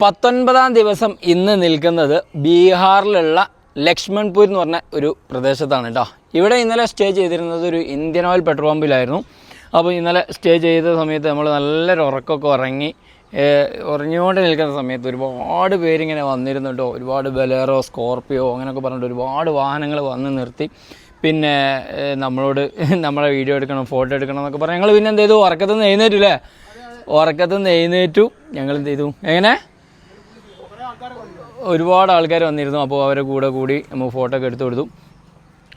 പത്തൊൻപതാം ദിവസം ഇന്ന് നിൽക്കുന്നത് ബീഹാറിലുള്ള ലക്ഷ്മൺപൂർ എന്ന് പറഞ്ഞ ഒരു പ്രദേശത്താണ് കേട്ടോ. ഇവിടെ ഇന്നലെ സ്റ്റേ ചെയ്തിരുന്നത് ഒരു ഇന്ത്യൻ ഓയിൽ പെട്രോൾ പമ്പിലായിരുന്നു. അപ്പോൾ ഇന്നലെ സ്റ്റേ ചെയ്ത സമയത്ത് നമ്മൾ നല്ലൊരു ഉറക്കമൊക്കെ ഉറങ്ങി ഏഹ്, ഉറങ്ങിക്കൊണ്ട് നിൽക്കുന്ന സമയത്ത് ഒരുപാട് പേരിങ്ങനെ വന്നിരുന്നു കേട്ടോ. ഒരുപാട് ബലേറോ സ്കോർപ്പിയോ അങ്ങനെയൊക്കെ പറഞ്ഞിട്ട് ഒരുപാട് വാഹനങ്ങൾ വന്ന് നിർത്തി. പിന്നെ നമ്മളോട് നമ്മളെ വീഡിയോ എടുക്കണം ഫോട്ടോ എടുക്കണം എന്നൊക്കെ പറഞ്ഞു ഞങ്ങൾ പിന്നെ എന്ത് ചെയ്തു? ഉറക്കത്തുനിന്ന് എഴുന്നേറ്റു എഴുന്നേറ്റില്ലേ ഉറക്കത്തുനിന്ന് എഴുന്നേറ്റു. ഞങ്ങൾ എന്ത് ചെയ്തു? എങ്ങനെ? ഒരുപാട് ആൾക്കാർ വന്നിരുന്നു. അപ്പോൾ അവരെ കൂടെ കൂടി നമ്മൾ ഫോട്ടോ ഒക്കെ എടുത്തു കൊടുത്തു.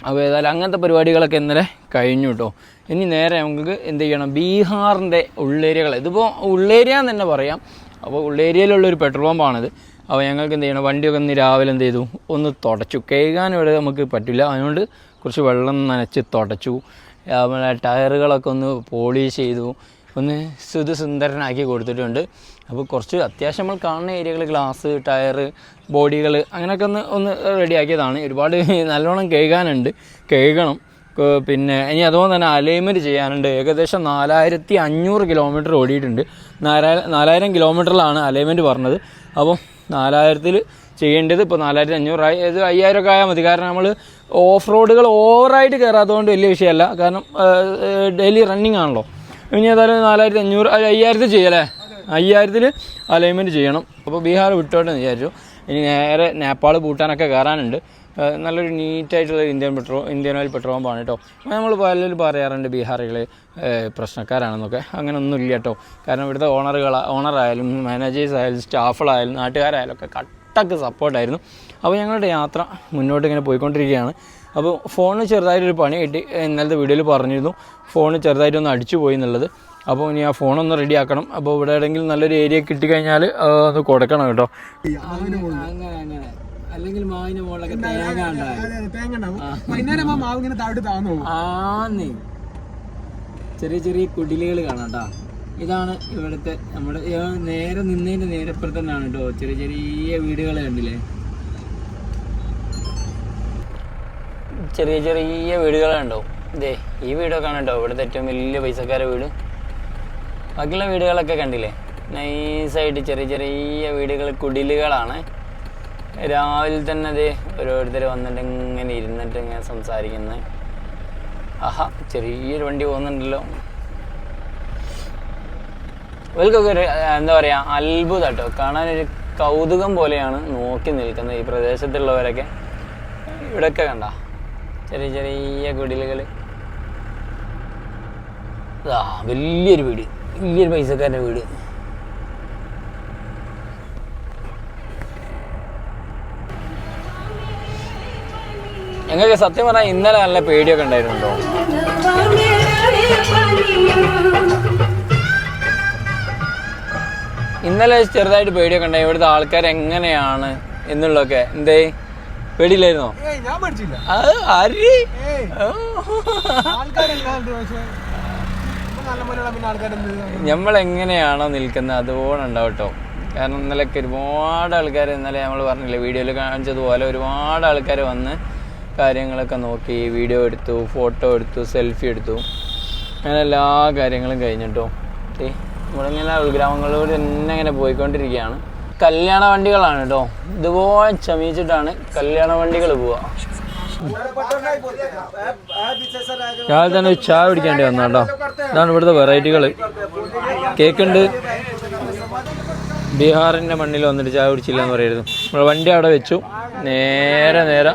അപ്പോൾ ഏതായാലും അങ്ങനത്തെ പരിപാടികളൊക്കെ ഇന്നലെ കഴിഞ്ഞു കേട്ടോ ഇനി നേരെ നമുക്ക് എന്ത് ചെയ്യണം? ബീഹാറിന്റെ ഉള്ളേരിയകൾ ഇതിപ്പോൾ ഉള്ളേരിയ എന്ന് തന്നെ പറയാം. അപ്പോൾ ഉള്ളേരിയയിലുള്ളൊരു പെട്രോൾ പമ്പാണിത് അപ്പോൾ ഞങ്ങൾക്ക് എന്ത് ചെയ്യണം? വണ്ടിയൊക്കെ ഇന്ന് രാവിലെ എന്ത് ചെയ്തു? ഒന്ന് തുടച്ചു. കേൾക്കാൻ ഇവിടെ നമുക്ക് പറ്റില്ല. അതുകൊണ്ട് കുറച്ച് വെള്ളം നനച്ച് തുടച്ചു. അതുപോലെ ടയറുകളൊക്കെ ഒന്ന് പോളിഷ് ചെയ്തു. ഒന്ന് സുതസുന്ദരനാക്കി കൊടുത്തിട്ടുണ്ട്. അപ്പോൾ കുറച്ച് അത്യാവശ്യം നമ്മൾ കാണുന്ന ഏരിയകൾ ഗ്ലാസ് ടയർ ബോഡികൾ അങ്ങനെയൊക്കെ ഒന്ന് ഒന്ന് റെഡിയാക്കിയതാണ്. ഒരുപാട് നല്ലോണം കഴുകാനുണ്ട്. കഴുകണം. പിന്നെ ഇനി അതുപോലെ തന്നെ അലൈൻമെന്റ് ചെയ്യാനുണ്ട്. ഏകദേശം നാലായിരത്തി അഞ്ഞൂറ് കിലോമീറ്റർ ഓടിയിട്ടുണ്ട്. നാലായിരം നാലായിരം കിലോമീറ്ററിലാണ് അലൈൻമെന്റ് പറഞ്ഞത്. അപ്പോൾ നാലായിരത്തിൽ ചെയ്യേണ്ടത് ഇപ്പോൾ നാലായിരത്തി അഞ്ഞൂറായി ഇത് അയ്യായിരം ഒക്കെ ആയാൽ മതി. കാരണം നമ്മൾ ഓഫ് റോഡുകൾ ഓവറായിട്ട് കയറാത്തതുകൊണ്ട് വലിയ വിഷയമല്ല. കാരണം ഡെയിലി റണ്ണിങ് ആണല്ലോ ഇനി ഏതായാലും നാലായിരത്തി അഞ്ഞൂറ് അയ്യായിരത്തി ചെയ്യല്ലേ? അയ്യായിരത്തിൽ അലൈൻമെന്റ് ചെയ്യണം. അപ്പോൾ ബീഹാർ വിട്ടോട്ടെ എന്ന് വിചാരിച്ചു. ഇനി നേരെ നേപ്പാൾ ഭൂട്ടാനൊക്കെ കയറാനുണ്ട്. നല്ലൊരു നീറ്റായിട്ടുള്ള Indian petrol Indian oil petrol പമ്പാണ് കേട്ടോ അപ്പോൾ നമ്മൾ പലരും പറയാറുണ്ട് ബീഹാറികൾ പ്രശ്നക്കാരാണെന്നൊക്കെ. അങ്ങനെ ഒന്നുമില്ല കേട്ടോ കാരണം ഇവിടുത്തെ ഓണറുകൾ ഓണറായാലും മാനേജേഴ്സ് ആയാലും സ്റ്റാഫുകളായാലും നാട്ടുകാരായാലും ഒക്കെ കട്ടക്ക് സപ്പോർട്ടായിരുന്നു അപ്പോൾ ഞങ്ങളുടെ യാത്ര മുന്നോട്ട് ഇങ്ങനെ പോയിക്കൊണ്ടിരിക്കുകയാണ്. അപ്പോൾ ഫോണിന് ചെറുതായിട്ടൊരു പണി കിട്ടി. ഇന്നലത്തെ വീഡിയോയിൽ പറഞ്ഞിരുന്നു. ഫോണ് ചെറുതായിട്ടൊന്ന് അടിച്ചു പോയി എന്നുള്ളത്. അപ്പോൾ ഇനി ആ ഫോണൊന്ന് റെഡി ആക്കണം. അപ്പോൾ ഇവിടെ എവിടെയെങ്കിലും നല്ലൊരു ഏരിയ കിട്ടി കഴിഞ്ഞാൽ ഒന്ന് കൊടുക്കണം കേട്ടോ. അല്ലെങ്കിൽ മുകളിലൊക്കെ തേങ്ങ തേങ്ങ ഉണ്ടാവും. വൈകുന്നേരം ആ മാവ് ഇങ്ങനെ താഴോട്ട് താന്നു പോകും. ആന്നേ. ചെറിയ ചെറിയ കുടിലുകൾ കാണാം കേട്ടോ ഇതാണ് ഇവിടുത്തെ നമ്മുടെ നേരെ നിന്നതിന്റെ നേരെ ഇപ്പുറത്ത് തന്നെയാണ് കേട്ടോ ചെറിയ ചെറിയ വീടുകൾ കണ്ടില്ലേ? ചെറിയ ചെറിയ വീടുകളുണ്ടോ ഇതേ ഈ വീടൊക്കെ ആണ് കേട്ടോ ഇവിടുത്തെ ഏറ്റവും വലിയ പൈസക്കാരെ വീട്. ബാക്കിയുള്ള വീടുകളൊക്കെ കണ്ടില്ലേ? നൈസായിട്ട് ചെറിയ ചെറിയ വീടുകൾ കുടിലുകളാണ്. രാവിലെ തന്നെ അത് ഓരോരുത്തർ വന്നിട്ട് ഇങ്ങനെ ഇരുന്നിട്ട് ഇങ്ങനെ സംസാരിക്കുന്നത് ആഹാ ചെറിയൊരു വണ്ടി പോകുന്നുണ്ടല്ലോ. ഇവർക്കൊക്കെ ഒരു എന്താ പറയുക അത്ഭുതം കേട്ടോ കാണാനൊരു കൗതുകം പോലെയാണ് നോക്കി നിൽക്കുന്നത് ഈ പ്രദേശത്തുള്ളവരൊക്കെ. ഇവിടെയൊക്കെ കണ്ട ചെറിയ ചെറിയ കുടിലുകൾ വലിയൊരു വീട്. വലിയൊരു പൈസക്കാരന്റെ വീട്. ഞങ്ങൾക്ക് സത്യം പറഞ്ഞാൽ ഇന്നലെ നല്ല പേടിയൊക്കെ ഉണ്ടായിരുന്നുണ്ടോ ഇന്നലെ ചെറുതായിട്ട് പേടിയൊക്കെ ഉണ്ടായി. ഇവിടുത്തെ ആൾക്കാർ എങ്ങനെയാണ് എന്നുള്ളതൊക്കെ. എന്തേ? പേടിയില്ലായിരുന്നോ? അത് ആര്? നമ്മൾ എങ്ങനെയാണോ നിൽക്കുന്നത് അതുപോലെ ഉണ്ടാവും കേട്ടോ കാരണം ഇന്നലെയൊക്കെ ഒരുപാട് ആൾക്കാർ ഇന്നലെ നമ്മൾ പറഞ്ഞില്ലേ വീഡിയോയിൽ കാണിച്ചതുപോലെ ഒരുപാട് ആൾക്കാർ വന്ന് കാര്യങ്ങളൊക്കെ നോക്കി വീഡിയോ എടുത്തു ഫോട്ടോ എടുത്തു സെൽഫി എടുത്തു. അങ്ങനെ എല്ലാ കാര്യങ്ങളും കഴിഞ്ഞിട്ടോ. ഏ നമ്മളിങ്ങനെ ഉൾഗ്രാമങ്ങളിലൂടെ തന്നെ ഇങ്ങനെ പോയിക്കൊണ്ടിരിക്കുകയാണ്. കല്യാണ വണ്ടികളാണ് കേട്ടോ ഇതുപോലെ ചമീച്ചിട്ടാണ് കല്യാണ വണ്ടികൾ പോവുക. രാവിലെ തന്നെ ചായ പിടിക്കേണ്ടി വന്ന കേട്ടോ. ഇതാണ് ഇവിടുത്തെ വെറൈറ്റികൾ കേക്കുണ്ട്. ബീഹാറിന്റെ മണ്ണിൽ വന്നിട്ട് ചായ കുടിച്ചില്ല എന്ന് പറയരുത് നമ്മൾ വണ്ടി അവിടെ വെച്ചു. നേരെ നേരെ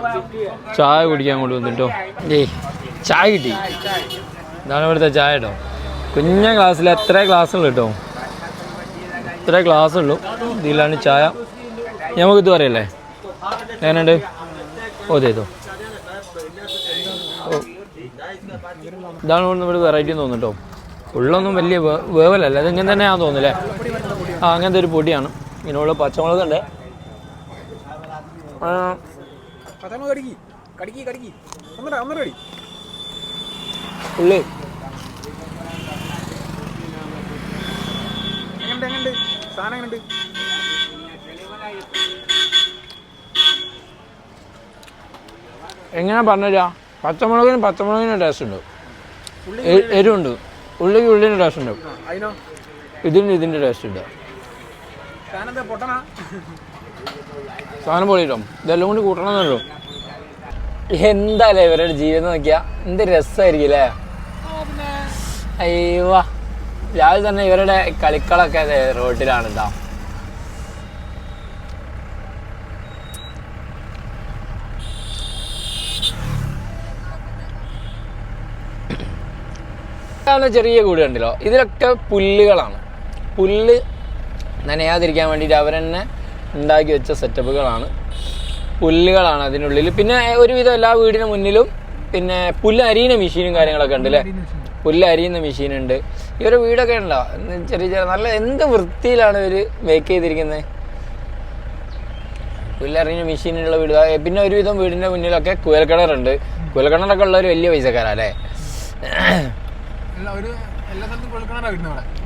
ചായ കുടിക്കാൻ കൊണ്ട് വന്നിട്ടോ ഏയ് ചായ കിട്ടി. ഇതാണ് ഇവിടുത്തെ ചായ കേട്ടോ കുഞ്ഞ ഗ്ലാസ്സിൽ എത്ര ഗ്ലാസ്സുള്ളൂ കേട്ടോ ഇത്ര ഗ്ലാസ് ഉള്ളൂ ഇതിലാണ് ചായ. നമുക്ക് ഇത് പറയല്ലേ? എങ്ങനെയുണ്ട്? ഓ ചെയ്തോ ഇതാണ് ഒരു ഇവിടെ വെറൈറ്റി തോന്നുന്നു കേട്ടോ. ഉള്ളൊന്നും വലിയ വേവലല്ല. ഇതിങ്ങനെ ഇങ്ങനെ തന്നെയാണെന്ന് തോന്നുന്നില്ലേ ആ അങ്ങനത്തെ ഒരു പൊടിയാണ്. ഇതിനുള്ള പച്ചമുളക് ഉണ്ട്. ഉള്ളി. എങ്ങനെ പറഞ്ഞുതരാ? പച്ചമുളകിന് പച്ചമുളകിന് ടേസ്റ്റ് ഉണ്ട്. എരിവുണ്ട്. ഉള്ളിക്ക് ഉള്ളിന് ടേസ്റ്റ് ഉണ്ടാവും ഇതിന് ഇതിന്റെ ടേസ്റ്റ് ഉണ്ട് സാധനം പൊളിയിട്ടോ? ഇതെല്ലാം കൂടി കൂട്ടണമെന്നല്ലോ എന്തായാലും ഇവരുടെ ജീവിതം നോക്കിയാ എന്ത് രസമായിരിക്കും അല്ലേ? അയ്യോ. രാവിലെ തന്നെ ഇവരുടെ കളിക്കളൊക്കെ റോട്ടിലാണ് കേട്ടോ ഇതാണ് ചെറിയ കൂട് കണ്ടല്ലോ? ഇതിലൊക്കെ പുല്ലുകളാണ്. പുല്ല് നനയാതിരിക്കാൻ വേണ്ടിയിട്ട് അവരെന്നെ ഉണ്ടാക്കി വെച്ച സെറ്റപ്പുകളാണ്. പുല്ലുകളാണ് അതിനുള്ളിൽ പിന്നെ ഒരുവിധം എല്ലാ വീടിന് മുന്നിലും പിന്നെ പുല്ല് അരിയുന്ന മെഷീനും കാര്യങ്ങളൊക്കെ ഉണ്ട് അല്ലേ പുല്ല് അരിയുന്ന മെഷീൻ ഉണ്ട് ഇവരുടെ വീടൊക്കെ ഉണ്ടോ? ചെറിയ ചെറിയ നല്ല എന്ത് വൃത്തിയിലാണ് ഇവർ മേക്ക് ചെയ്തിരിക്കുന്നത് പുല്ലറിഞ്ഞ മെഷീനുള്ള വീട്. പിന്നെ ഒരുവിധം വീടിന്റെ മുന്നിലൊക്കെ കുയൽക്കിണറുണ്ട്. കുയൽക്കിണറൊക്കെ ഉള്ള ഒരു വലിയ പൈസക്കാരാ അല്ലേ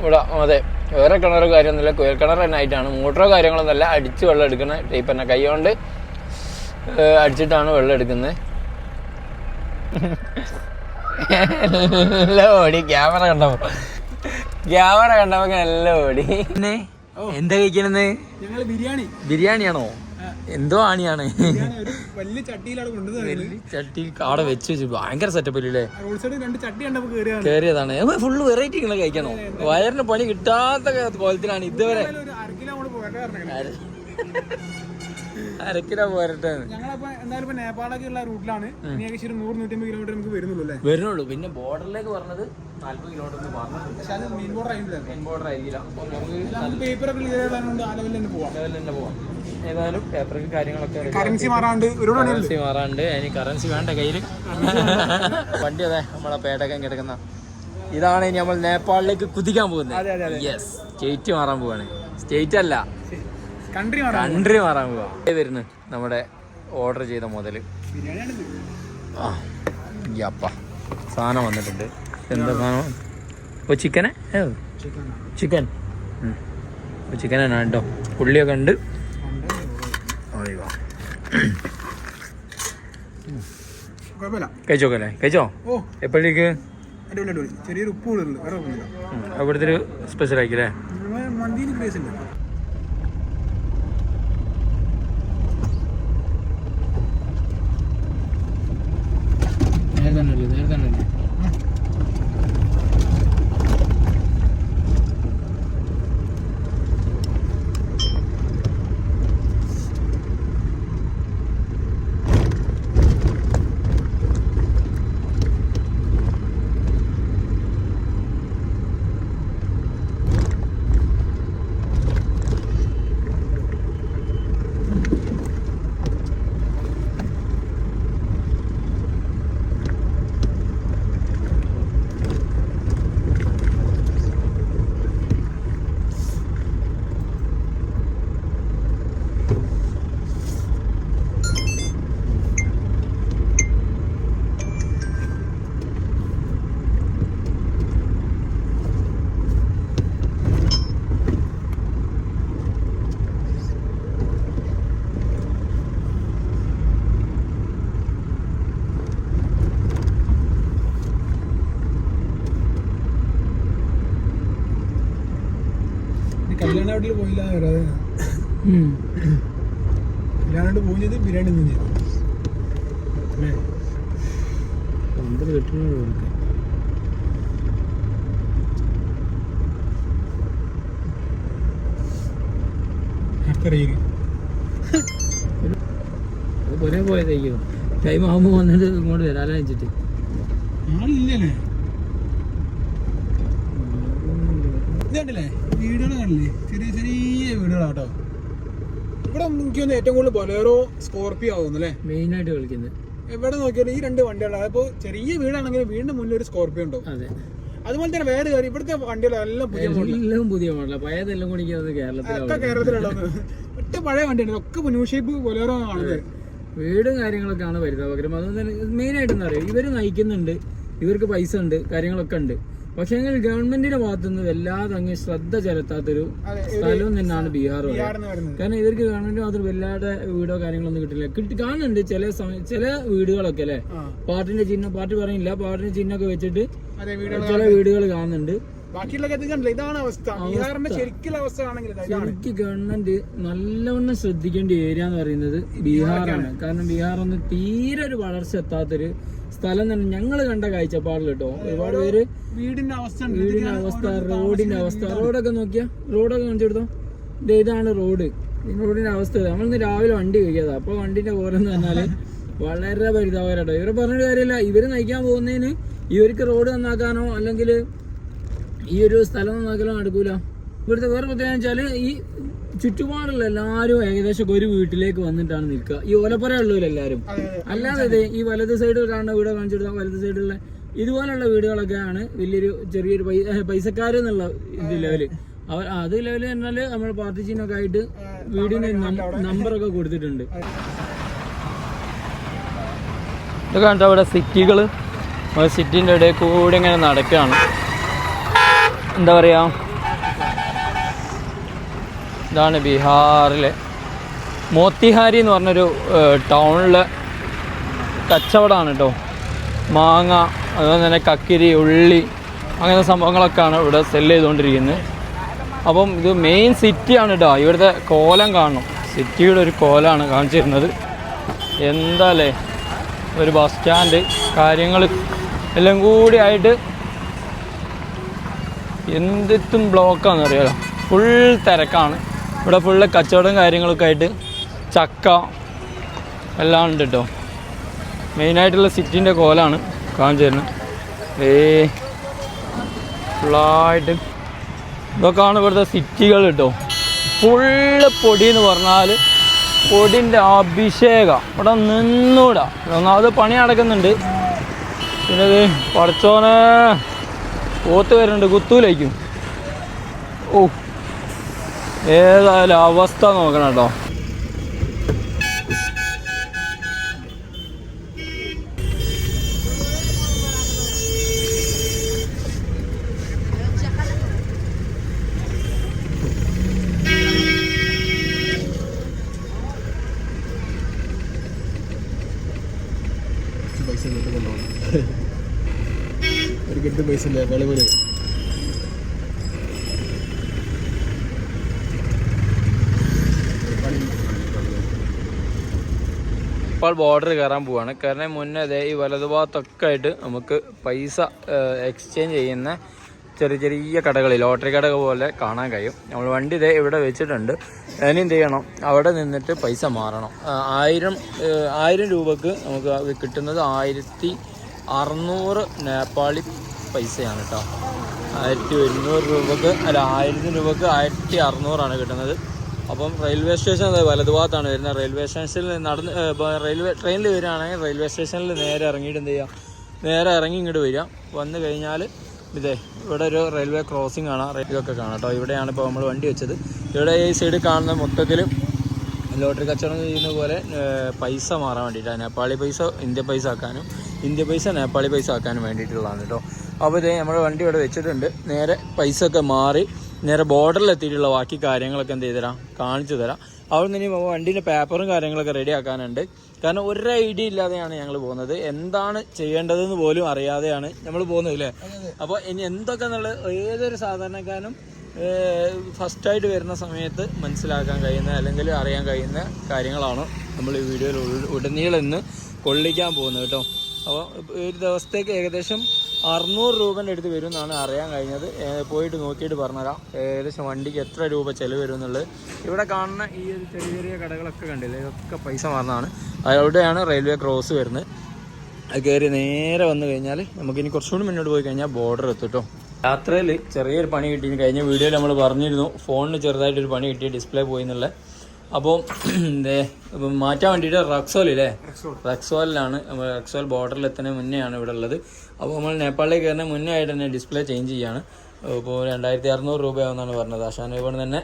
ഇവിടെ. അതെ. വേറെ കിണറോ കാര്യമൊന്നുമില്ല. കുയൽ കിണർ തന്നെ ആയിട്ടാണ്. മോട്ടറോ കാര്യങ്ങളൊന്നുമല്ല അടിച്ച് വെള്ളം എടുക്കുന്ന ടൈപ്പ് തന്നെ. കൈ കൊണ്ട് അടിച്ചിട്ടാണ് വെള്ളം എടുക്കുന്നത്. എല്ലാം ഓടി. ക്യാമറ കണ്ടപ്പോ. ക്യാമറ കണ്ടപ്പോ എല്ലാം ഓടി. എന്താ കഴിക്കണെന്ന് ബിരിയാണി. ബിരിയാണിയാണോ? എന്തോ ആണിയാണ്. വലിയ ചട്ടിയിലാണ് കൊണ്ടുവന്നത്. ചട്ടി അവിടെ വെച്ച് വെച്ച് ഭയങ്കര സെറ്റപ്പ് കയറിയാണ് കയറിയതാണ് ഫുള്ള് വെറൈറ്റി ഇങ്ങനെ കഴിക്കണോ. വയറിന് പണി കിട്ടാത്ത കോലത്തിലാണ് ഇതുവരെ. അരക്കിലോ പോരട്ടെ. വരുന്നുള്ളൂ അല്ലേ? പിന്നെ ബോർഡറിലേക്ക് പറഞ്ഞത് നാല്പത് കിലോമീറ്റർ പറഞ്ഞു മെയിൻ ബോർഡർ ആയിട്ടില്ല. മെയിൻ ബോർഡർ നമുക്ക് പേപ്പർ ക്ലിയർ ലെവലിൽ തന്നെ പോവാം. ഏതായാലും പേപ്പർക്ക് കാര്യങ്ങളൊക്കെ കറൻസി മാറാണ്ട്. കറൻസി മാറാണ്ട്. അതിന് കറൻസി വേണ്ട കയ്യിൽ. വണ്ടി അതെ നമ്മളെ പേടകം കിടക്കുന്ന. ഇതാണ് ഇനി നമ്മൾ നേപ്പാളിലേക്ക് കുതിക്കാൻ പോകുന്നത്. യെസ് സ്റ്റേറ്റ് മാറാൻ പോവാണ്. സ്റ്റേറ്റ് അല്ല. കൺട്രി കൺട്രി മാറാൻ പോവാ. വരുന്നു നമ്മുടെ ഓർഡർ ചെയ്ത മുതൽ ബിരിയാണിയാണിത്. ആ അപ്പ. സാധനം വന്നിട്ടുണ്ട്. എന്താ സാധനം? ഇപ്പോൾ ചിക്കനെ ചിക്കൻ ഇപ്പോൾ ചിക്കൻ തന്നെ കേട്ടോ. ഉള്ളിയൊക്കെ ഉണ്ട്. അയ്യോ കുഴപ്പമില്ല കഴിച്ചോക്കല്ലേ കഴിച്ചോ ഓ എപ്പോഴേക്ക് അടിപൊളി അടിപൊളി. ചെറിയൊരു ഉപ്പ് കൂടുതലുണ്ട് വേറെ ഒന്നുമില്ല. അവിടുത്തെ ഒരു സ്പെഷ്യൽ ആക്കില്ലേ മന്തിന് ക്രേസ് ഉണ്ട് നേരെ തന്നെ അല്ലേ നേരെ തന്നെ അല്ലേ വീട്ടിൽ പോയില്ല ഇല്ലാണ്ട് പോയി ചെയ്ത് ബിരിയാണി ഒന്നും ചെയ്തു അല്ലേ ഒരേ പോയതായിരിക്കും. ടൈം ആകുമ്പോൾ വന്നിട്ട് ഇങ്ങോട്ട് വരാലോ വെച്ചിട്ട്. ആളില്ലല്ലേ? ഇത് കണ്ടില്ലേ വീടുകൾ കണ്ടില്ലേ? ചെറിയ ചെറിയ വീടുകളാട്ടോ. ഇവിടെ എനിക്ക് തോന്നുന്നു ഏറ്റവും കൂടുതൽ ബൊലേറോ സ്കോർപ്പിയോ ആവുന്നു അല്ലേ? മെയിനായിട്ട് കളിക്കുന്നത്. എവിടെ നോക്കിയാലും ഈ രണ്ട് വണ്ടികളാണ് അതിപ്പോ ചെറിയ വീടാണെങ്കിലും വീടിന്റെ മുന്നിൽ ഒരു സ്കോർപ്പിയോ ഉണ്ടോ അതെ. അതുപോലെ തന്നെ വേറെ കാര്യം ഇവിടുത്തെ വണ്ടികളെല്ലാം പുതിയ. എല്ലാം പുതിയ മോഡല. പഴയതെല്ലാം ഒക്കെ കേരളത്തിലാണ് കേരളത്തിലുള്ളത് ഒറ്റ പഴയ വണ്ടിയാണ്. ഒക്കെ ന്യൂ ഷേപ്പ് ബൊലേറോ കാണുന്നത് വീടും കാര്യങ്ങളൊക്കെയാണ് പരിതാപകരം. അതുകൊണ്ട് തന്നെ മെയിനായിട്ട് എന്താ പറയുക ഇവർ നയിക്കുന്നുണ്ട്. ഇവർക്ക് പൈസ ഉണ്ട്. കാര്യങ്ങളൊക്കെ ഉണ്ട്. പക്ഷേ ഗവൺമെന്റിന്റെ ഭാഗത്തുനിന്ന് വല്ലാതെ അങ്ങ് ശ്രദ്ധ ചെലുത്താത്തൊരു സ്ഥലം തന്നെയാണ് ബീഹാർ കാരണം ഇവർക്ക് ഗവൺമെന്റ് മാത്രം വല്ലാതെ വീടോ കാര്യങ്ങളൊന്നും കിട്ടില്ല. കിട്ടി കാണുന്നുണ്ട് ചില സമയം ചില വീടുകളൊക്കെ അല്ലെ? പാർട്ടിന്റെ ചിഹ്നം പാർട്ടി പറയുന്നില്ല. പാർട്ടിന്റെ ചിഹ്നമൊക്കെ വെച്ചിട്ട് ചില വീടുകൾ കാണുന്നുണ്ട്. ഇതാണ് അവസ്ഥ. ശരിക്കും ഗവൺമെന്റ് നല്ലവണ്ണം ശ്രദ്ധിക്കേണ്ട ഏരിയ എന്ന് പറയുന്നത് ബീഹാറാണ്. കാരണം ബീഹാർ ഒന്ന് തീരെ ഒരു വളർച്ച എത്താത്തൊരു സ്ഥലം തന്നെ ഞങ്ങൾ കണ്ട കാഴ്ചപ്പാടിൽ കേട്ടോ. ഒരുപാട് പേര് വീടിന്റെ അവസ്ഥ. വീടിന്റെ അവസ്ഥ റോഡിന്റെ അവസ്ഥ. റോഡൊക്കെ നോക്കിയാ റോഡൊക്കെ കാണിച്ചെടുത്തോ? ഇത് ഇതാണ് റോഡ്. റോഡിന്റെ അവസ്ഥ നമ്മളിന്ന് രാവിലെ വണ്ടി കഴിക്കാതെ. അപ്പൊ വണ്ടിന്റെ ഓരോന്ന് പറഞ്ഞാൽ വളരെ പരിതാപകരട്ടോ. ഇവരെ പറഞ്ഞൊരു കാര്യമില്ല ഇവർ നയിക്കാൻ പോകുന്നതിന് ഇവർക്ക് റോഡ് നന്നാക്കാനോ അല്ലെങ്കിൽ ഈ ഒരു സ്ഥലം നന്നാക്കലോ നടക്കൂല. ഇവിടുത്തെ വേറെ പ്രത്യേകത വെച്ചാൽ ഈ ചുറ്റുപാടുള്ള എല്ലാവരും ഏകദേശം ഒരു വീട്ടിലേക്ക് വന്നിട്ടാണ് നിൽക്കുക. ഈ ഓലപ്പുര ഉള്ളൂ എല്ലാവരും. അല്ലാതെ ഈ വലത് സൈഡ് കാണുന്ന വീട് കാണിച്ചെടുത്താൽ വലത് സൈഡിലുള്ള ഇതുപോലുള്ള വീടുകളൊക്കെയാണ് വലിയൊരു ചെറിയൊരു പൈസക്കാരെന്നുള്ള പൈസക്കാർ എന്നുള്ള ഇത് ലെവൽ അവർ അത് ലെവൽ പറഞ്ഞാൽ നമ്മൾ പാർട്ടി ചീനൊക്കെ ആയിട്ട് വീടിന് നമ്പറൊക്കെ കൊടുത്തിട്ടുണ്ട്. കണ്ടോ അവിടെ സിറ്റികൾ സിറ്റിന്റെ ഇടയിൽ കൂടി ഇങ്ങനെ നടക്കുകയാണ് എന്താ പറയാ? ഇതാണ് ബീഹാറിലെ മോത്തിഹാരി എന്ന് പറഞ്ഞൊരു ടൗണിലെ കച്ചവടമാണ് കേട്ടോ മാങ്ങ അതുപോലെ തന്നെ കക്കിരി ഉള്ളി അങ്ങനത്തെ സംഭവങ്ങളൊക്കെയാണ് ഇവിടെ സെല്ല് ചെയ്തുകൊണ്ടിരിക്കുന്നത്. അപ്പം ഇത് മെയിൻ സിറ്റിയാണ് കേട്ടോ ഇവിടുത്തെ കോലം കാണണം. സിറ്റിയുടെ ഒരു കോലമാണ് കാണിച്ചിരുന്നത്. എന്താല്ലേ ഒരു ബസ് സ്റ്റാൻഡ് കാര്യങ്ങൾ എല്ലാം കൂടി ആയിട്ട് എന്തിട്ടും ബ്ലോക്കാന്ന് അറിയാലോ ഫുൾ തിരക്കാണ്. ഇവിടെ ഫുള്ള് കച്ചവടം കാര്യങ്ങളൊക്കെ ആയിട്ട് ചക്ക എല്ലാം ഉണ്ട് കേട്ടോ മെയിനായിട്ടുള്ള സിറ്റിന്റെ കോലാണ് കാണിച്ചു തരുന്നത് ഏ ഫുള്ളായിട്ട് ഇതൊക്കെയാണ് ഇവിടുത്തെ സിറ്റികൾ കേട്ടോ ഫുള്ള് പൊടി എന്ന് പറഞ്ഞാൽ പൊടിന്റെ അഭിഷേകം. ഇവിടെ നിന്നൂടാ. ഒന്നാമത് പണി നടക്കുന്നുണ്ട്. പിന്നെ ഇത് പടച്ചോനെ പോത്ത് വരുന്നുണ്ട് കുത്തൂലേക്കും ഓ ഏതായാലും അവസ്ഥ നോക്കണം കേട്ടോ. പൈസ കൊണ്ടുപോകണം. ഒരു കെട്ട് പൈസ ഇല്ല വെളിവിൽ ബോർഡർ കയറാൻ പോവാണ്. കാരണം മുന്നേ ദേ ഈ വലതുഭാഗത്തൊക്കെ ആയിട്ട് നമുക്ക് പൈസ എക്സ്ചേഞ്ച് ചെയ്യുന്ന ചെറിയ ചെറിയ കടകൾ ലോട്ടറി കടകൾ പോലെ കാണാൻ കഴിയും. നമ്മൾ വണ്ടി ഇതേ ഇവിടെ വെച്ചിട്ടുണ്ട്. ഇനി എന്ത് ചെയ്യണം? അവിടെ നിന്നിട്ട് പൈസ മാറണം. ആയിരം ആയിരം രൂപക്ക് നമുക്ക് കിട്ടുന്നത് ആയിരത്തി അറുന്നൂറ് നേപ്പാളി പൈസയാണ് കേട്ടോ. ആയിരത്തി ഒരുന്നൂറ് രൂപക്ക് അല്ല ആയിരത്തി രൂപക്ക് ആയിരത്തി അറുന്നൂറാണ് കിട്ടുന്നത്. അപ്പം റെയിൽവേ സ്റ്റേഷൻ വലതുഭാഗത്താണ് വരുന്നത്. റെയിൽവേ സ്റ്റേഷനിൽ നടന്ന് റെയിൽവേ ട്രെയിനിൽ വരികയാണെങ്കിൽ റെയിൽവേ സ്റ്റേഷനിൽ നേരെ ഇറങ്ങിയിട്ട് എന്ത് ചെയ്യുക നേരെ ഇറങ്ങി ഇങ്ങോട്ട് വരിക. വന്നു കഴിഞ്ഞാൽ ഇതേ ഇവിടെ ഒരു റെയിൽവേ ക്രോസിംഗ് ആണ് ഇതൊക്കെ കാണാം കേട്ടോ. ഇവിടെയാണ് ഇപ്പോൾ നമ്മൾ വണ്ടി വെച്ചത്. ഇവിടെ ഈ സൈഡ് കാണുന്ന മൊത്തത്തിൽ ലോട്ടറി കച്ചവടം ചെയ്യുന്ന പോലെ പൈസ മാറാൻ വേണ്ടിയിട്ടാണ്. നേപ്പാളി പൈസ ഇന്ത്യ പൈസ ആക്കാനും ഇന്ത്യ പൈസ നേപ്പാളി പൈസ ആക്കാനും വേണ്ടിയിട്ടുള്ളതാണ് കേട്ടോ. അപ്പോൾ ഇതേ നമ്മുടെ വണ്ടി ഇവിടെ വെച്ചിട്ടുണ്ട്. നേരെ പൈസ ഒക്കെ മാറി നേരെ ബോർഡറിൽ എത്തിയിട്ടുള്ള ബാക്കി കാര്യങ്ങളൊക്കെ എന്ത് ചെയ്തുതരാം? കാണിച്ചു തരാം. അവിടെ നിന്ന് ഇനി വണ്ടീന്റെ പേപ്പറും കാര്യങ്ങളൊക്കെ റെഡി ആക്കാനുണ്ട്. കാരണം ഒരു ഐഡിയ ഇല്ലാതെയാണ് ഞങ്ങൾ പോകുന്നത്. എന്താണ് ചെയ്യേണ്ടതെന്ന് പോലും അറിയാതെയാണ് നമ്മൾ പോകുന്നത് അല്ലേ? അപ്പോൾ ഇനി എന്തൊക്കെ എന്നുള്ള ഏതൊരു സാധാരണക്കാരനും ഫസ്റ്റായിട്ട് വരുന്ന സമയത്ത് മനസ്സിലാക്കാൻ കഴിയുന്ന അല്ലെങ്കിൽ അറിയാൻ കഴിയുന്ന കാര്യങ്ങളാണ് നമ്മൾ ഈ വീഡിയോയിൽ ഉടനീളം ഇന്ന് കൊള്ളിക്കാൻ പോകുന്നത് കേട്ടോ. അപ്പോൾ ഒരു ദിവസത്തേക്ക് ഏകദേശം അറുന്നൂറ് രൂപന്റെ അടുത്ത് വരും എന്നാണ് അറിയാൻ കഴിഞ്ഞത്. പോയിട്ട് നോക്കിയിട്ട് പറഞ്ഞുതരാം. ഏകദേശം വണ്ടിക്ക് എത്ര രൂപ ചിലവ് വരും എന്നുള്ളത്. ഇവിടെ കാണുന്ന ഈ ഒരു ചെറിയ ചെറിയ കടകളൊക്കെ കണ്ടില്ലേ? ഇതൊക്കെ പൈസ മാറുന്നതാണ്. അവിടെയാണ് റെയിൽവേ ക്രോസ് വരുന്നത്. അത് കയറി നേരെ വന്നു കഴിഞ്ഞാൽ നമുക്കിനി കുറച്ചുകൂടി മുന്നോട്ട് പോയി കഴിഞ്ഞാൽ ബോർഡർ എത്തും കേട്ടോ യാത്രയിൽ ചെറിയൊരു പണി കിട്ടി. കഴിഞ്ഞ വീഡിയോയിൽ നമ്മൾ പറഞ്ഞിരുന്നു ഫോണിന് ചെറുതായിട്ടൊരു പണി കിട്ടി ഡിസ്പ്ലേ പോയി എന്നുള്ള. അപ്പോൾ മാറ്റാൻ വേണ്ടിയിട്ട് റക്സോൽ ഇല്ലേ റക്സോലിലാണ് നമ്മൾ റക്സോൽ ബോർഡറിൽ എത്തുന്ന മുന്നേ ആണ് ഇവിടെ ഉള്ളത്. അപ്പോൾ നമ്മൾ നേപ്പാളിലേക്ക് കയറുന്ന മുന്നേ ആയിട്ട് തന്നെ ഡിസ്പ്ലേ ചേഞ്ച് ചെയ്യാണ്. ഇപ്പോൾ രണ്ടായിരത്തി അറുന്നൂറ് രൂപയാവുന്നാണ് പറഞ്ഞത്. ആശാൻ ഇവിടെ തന്നെ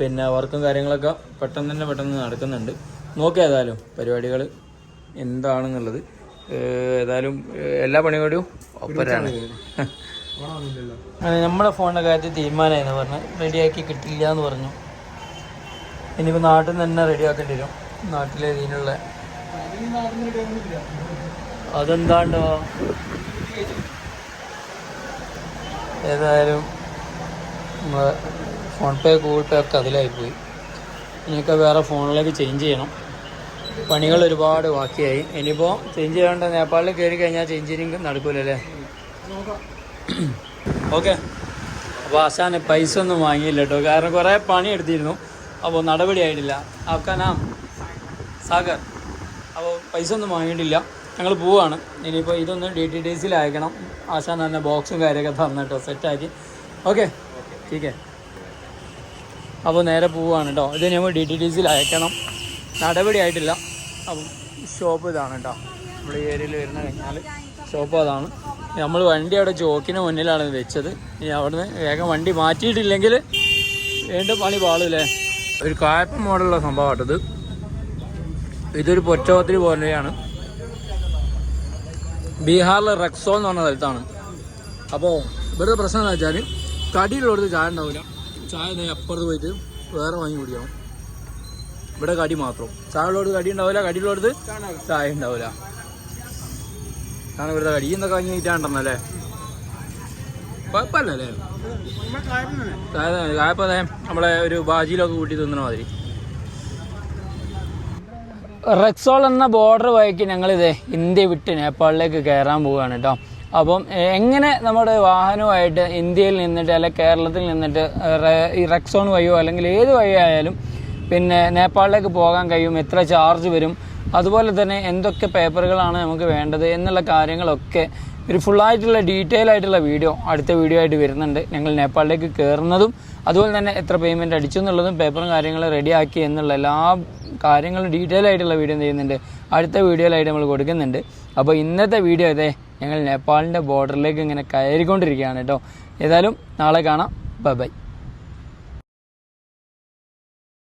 പിന്നെ വർക്കും കാര്യങ്ങളൊക്കെ പെട്ടെന്ന് തന്നെ പെട്ടെന്ന് നടക്കുന്നുണ്ട്. നോക്കി ഏതായാലും പരിപാടികൾ എന്താണെന്നുള്ളത്. ഏതായാലും എല്ലാ പണികളും ഒപ്പരാണ്. നമ്മുടെ ഫോണിന്റെ കാര്യത്തിൽ തീരുമാനമായിരുന്നു പറഞ്ഞു റെഡിയാക്കി കിട്ടില്ല എന്ന് പറഞ്ഞു. ഇനിയിപ്പോൾ നാട്ടിൽ നിന്ന് തന്നെ റെഡിയാക്കേണ്ടി വരും. നാട്ടിലെ ഇതിനുള്ള അതെന്താണ്ടോ? ഏതായാലും നമ്മളെ ഫോൺ പേ ഗൂഗിൾ പേ ഒക്കെ അതിലായി പോയി ഇനിയൊക്കെ വേറെ ഫോണിലേക്ക് ചേഞ്ച് ചെയ്യണം. പണികൾ ഒരുപാട് ബാക്കിയായി. ഇനിയിപ്പോൾ ചേഞ്ച് ചെയ്യാണ്ട് നേപ്പാളിൽ കയറി കഴിഞ്ഞാൽ ചേഞ്ചിങ് നടക്കൂലല്ലേ? ഓക്കെ. അപ്പോൾ ആശാന് പൈസ ഒന്നും വാങ്ങിയില്ല കേട്ടോ കാരണം കുറേ പണി എടുത്തിരുന്നു. അപ്പോൾ നടപടി ആയിട്ടില്ല. ആക്കാനാ സാഗർ. അപ്പോൾ പൈസ ഒന്നും വാങ്ങിയിട്ടില്ല. ഞങ്ങൾ പോവാണ്. ഇനിയിപ്പോൾ ഇതൊന്ന് ഡി ടി ഡി സിയിൽ അയക്കണം. ആശാൻ തന്നെ ബോക്സും കാര്യമൊക്കെ തന്നിട്ടോ. സെറ്റാക്കി ഓക്കെ ടീക്കേ അപ്പോൾ നേരെ പോവുകയാണ് കേട്ടോ ഇത് നമ്മൾ ഡി ടി ഡി സിയിൽ അയക്കണം. നടപടി ആയിട്ടില്ല. അപ്പം ഷോപ്പ് ഇതാണ് കേട്ടോ നമ്മുടെ ഏരിയയിൽ വരുന്ന കഴിഞ്ഞാൽ ഷോപ്പ് അതാണ്. നമ്മൾ വണ്ടി അവിടെ ചോക്കിന് മുന്നിലാണ് വെച്ചത്. ഇനി അവിടുന്ന് വേഗം വണ്ടി മാറ്റിയിട്ടില്ലെങ്കിൽ വീണ്ടും പണി പാളില്ലേ ഒരു കായപ്പ മോഡലുള്ള സംഭവം കേട്ടത് ഇതൊരു പൊറ്റോത്തിരി പോലെയാണ്. ബീഹാറിലെ റെക്സോ എന്ന് പറഞ്ഞ സ്ഥലത്താണ്. അപ്പോൾ ഇവരുടെ പ്രശ്നം എന്താ വെച്ചാൽ കടിയിലുള്ളത് ചായ ഉണ്ടാവില്ല. ചായ അപ്പുറത്ത് പോയിട്ട് വേറെ വാങ്ങി കുടിക്കണം. ഇവിടെ കടി മാത്രം. ചായയുള്ളോട് കടി ഉണ്ടാവില്ല കടിയുള്ളോടത്ത് ചായ ഉണ്ടാവില്ല. കാരണം ഇവിടുത്തെ കടി. എന്തൊക്കെ വാങ്ങി കിട്ടാണ്ടെന്നല്ലേ കുഴപ്പമില്ലല്ലേ? അതെ നമ്മളെ ഒരു ബാജിയിലൊക്കെ കൂട്ടി തിന്നണ മാതിരി. റെക്സോൾ എന്ന ബോർഡർ വഴിക്ക് ഞങ്ങളിത് ഇന്ത്യ വിട്ട് നേപ്പാളിലേക്ക് കയറാൻ പോവുകയാണ് കേട്ടോ അപ്പം എങ്ങനെ നമ്മുടെ വാഹനവുമായിട്ട് ഇന്ത്യയിൽ നിന്നിട്ട് അല്ലെ കേരളത്തിൽ നിന്നിട്ട് ഈ റെക്സോൺ വഴിയോ അല്ലെങ്കിൽ ഏത് വഴിയായാലും പിന്നെ നേപ്പാളിലേക്ക് പോകാൻ കഴിയും എത്ര ചാർജ് വരും അതുപോലെ തന്നെ എന്തൊക്കെ പേപ്പറുകളാണ് നമുക്ക് വേണ്ടത് എന്നുള്ള കാര്യങ്ങളൊക്കെ ഒരു ഫുള്ളായിട്ടുള്ള ഡീറ്റെയിൽ ആയിട്ടുള്ള വീഡിയോ അടുത്ത വീഡിയോ ആയിട്ട് വരുന്നുണ്ട്. ഞങ്ങൾ നേപ്പാളിലേക്ക് കയറുന്നതും അതുപോലെ തന്നെ എത്ര പേയ്മെന്റ് അടിച്ചു എന്നുള്ളതും പേപ്പറും കാര്യങ്ങളും റെഡിയാക്കി എന്നുള്ള എല്ലാ കാര്യങ്ങളും ഡീറ്റെയിൽ ആയിട്ടുള്ള വീഡിയോ ചെയ്യുന്നുണ്ട്? അടുത്ത വീഡിയോയിലായിട്ട് നമ്മൾ കൊടുക്കുന്നുണ്ട്. അപ്പോൾ ഇന്നത്തെ വീഡിയോ ഇതേ. ഞങ്ങൾ നേപ്പാളിന്റെ ബോർഡറിലേക്ക് ഇങ്ങനെ കയറിക്കൊണ്ടിരിക്കുകയാണ് കേട്ടോ. ഏതായാലും നാളെ കാണാം. Bye bye